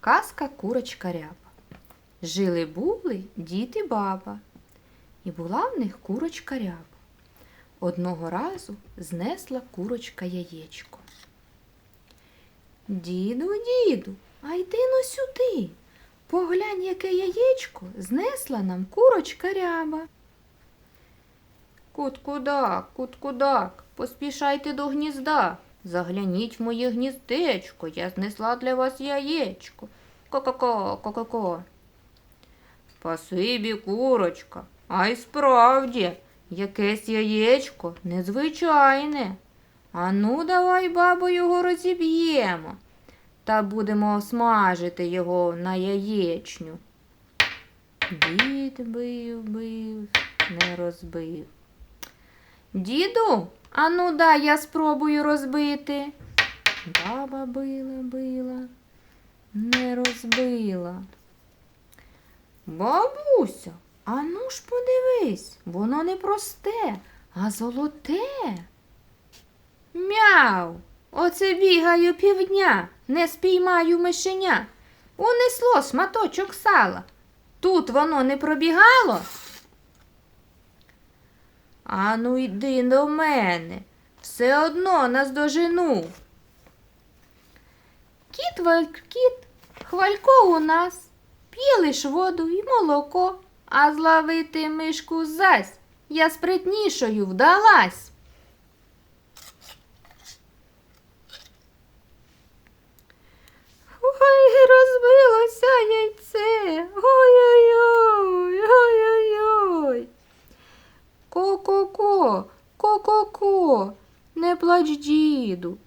Казка курочка ряба. Жили були дід і баба, і була в них курочка ряба. Одного разу знесла курочка яєчко. Діду, діду, а йди но сюди. Поглянь, яке яєчко знесла нам курочка ряба. Куткудак, куткудак, поспішайте до гнізда. Загляніть в моє гніздечко, я знесла для вас яєчко. Ко-ко-ко, ко-ко-ко. Спасибі, курочка, а й справді, якесь яєчко незвичайне. Ану, давай, бабо, його розіб'ємо та будемо смажити його на яєчню. Дід бив, бив, не розбив. Діду, ану дай я спробую розбити. Баба била, била, не розбила. Бабуся, ану ж подивись, воно не просте, а золоте. Мяу, оце бігаю півдня, не спіймаю мишеня. Унесло шматочок сала. Тут воно не пробігало. Ану, йди до мене, все одно нас дожену. Кіт валькіт, хвалько у нас, п'є лиш воду і молоко, а зловити мишку зась, я спритнішою вдалась. Ко-ко-ко, ко-ко-ко, не плач, діду,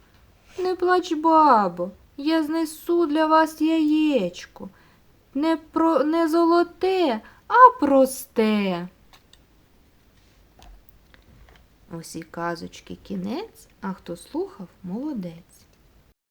не плач, бабо, я знесу для вас яєчко. Не, про, не золоте, а просте. Ось і казочки кінець, а хто слухав, молодець.